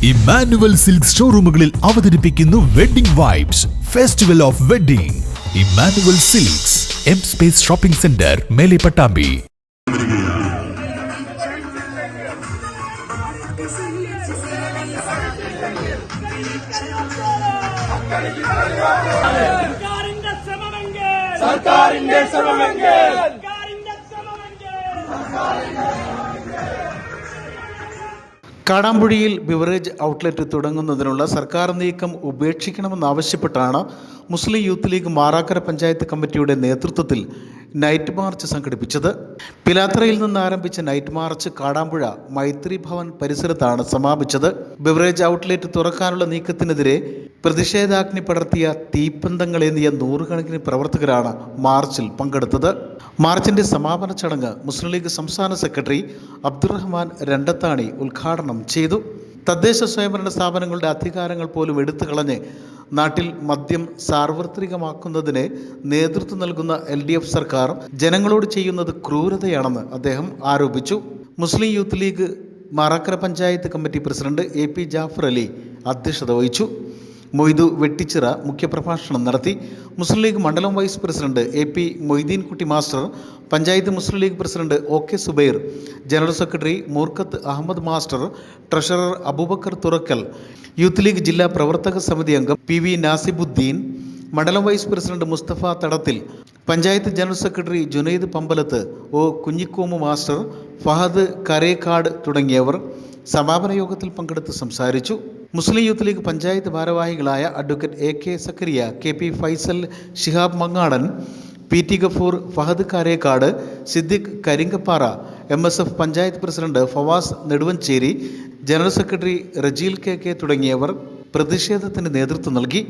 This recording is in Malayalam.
ഇമ്മാനുവൽ സിൽക്ക് ഷോറൂമുകളിൽ അവതരിപ്പിക്കുന്നു wedding vibes festival of wedding Emmanuel silks M space shopping centre മേലെ പട്ടാമ്പി സർക്കാരിന്റെ സർക്കാരിന്റെ കാടാമ്പുഴിയിൽ ബിവറേജ് ഔട്ട്ലെറ്റ് തുടങ്ങുന്നതിനുള്ള സർക്കാർ നീക്കം ഉപേക്ഷിക്കണമെന്നാവശ്യപ്പെട്ടാണ് Muslim Youth League Marakkara panchayat കമ്മിറ്റിയുടെ നേതൃത്വത്തിൽ നൈറ്റ് മാർച്ച് സംഘടിപ്പിച്ചത്. പിലാത്രയിൽ നിന്ന് ആരംഭിച്ച നൈറ്റ് മാർച്ച് കാടാമ്പുഴ മൈത്രി ഭവൻ പരിസരത്താണ് സമാപിച്ചത്. ബിവറേജ് ഔട്ട്ലെറ്റ് തുറക്കാനുള്ള നീക്കത്തിനെതിരെ പ്രതിഷേധാഗ്നി പടർത്തിയ തീപ്പന്തങ്ങളേന്തിയ നൂറുകണക്കിന് പ്രവർത്തകരാണ് മാർച്ചിൽ പങ്കെടുത്തത്. മാർച്ചിന്റെ സമാപന ചടങ്ങ് മുസ്ലിം ലീഗ് സംസ്ഥാന സെക്രട്ടറി അബ്ദുറഹ്മാൻ രണ്ടത്താണി ഉദ്ഘാടനം ചെയ്തു. തദ്ദേശ സ്വയംഭരണ സ്ഥാപനങ്ങളുടെ അധികാരങ്ങൾ പോലും എടുത്തു കളഞ്ഞ് നാട്ടിൽ മദ്യം സാർവത്രികമാക്കുന്നതിന് നേതൃത്വം നൽകുന്ന എൽ ഡി എഫ് സർക്കാർ ജനങ്ങളോട് ചെയ്യുന്നത് ക്രൂരതയാണെന്ന് അദ്ദേഹം ആരോപിച്ചു. Muslim Youth League Marakkara panchayat committee president A P Jafar Ali അധ്യക്ഷത വഹിച്ചു. മൊയ്തു വെട്ടിച്ചിറ മുഖ്യപ്രഭാഷണം നടത്തി മുസ്ലിം ലീഗ് മണ്ഡലം vice president A P Moideenkutty master panchayat Muslim League president O K Subair general secretary Moorkath Ahammed master treasurer Aboobacker Thurakkal Youth League ജില്ലാ പ്രവർത്തക സമിതി അംഗം പി വി നാസിബുദ്ദീൻ മണ്ഡലം vice president Musthafa Thadathil panchayat general secretary Junaid Pambalath O Kunhikkomu master Fahad Karekkad തുടങ്ങിയവർ സമാപന യോഗത്തിൽ പങ്കെടുത്ത് സംസാരിച്ചു. മുസ്ലിം യൂത്ത് ലീഗ് പഞ്ചായത്ത് ഭാരവാഹികളായ advocate A K Zakariya K P Faisal Shihab Mangadan P T Gafoor Fahad Karekkad Siddique Karinkappara M S F panchayat president Favas Neduvancheri general secretary Rajeel K K തുടങ്ങിയവർ പ്രതിഷേധത്തിന് നേതൃത്വം നൽകി.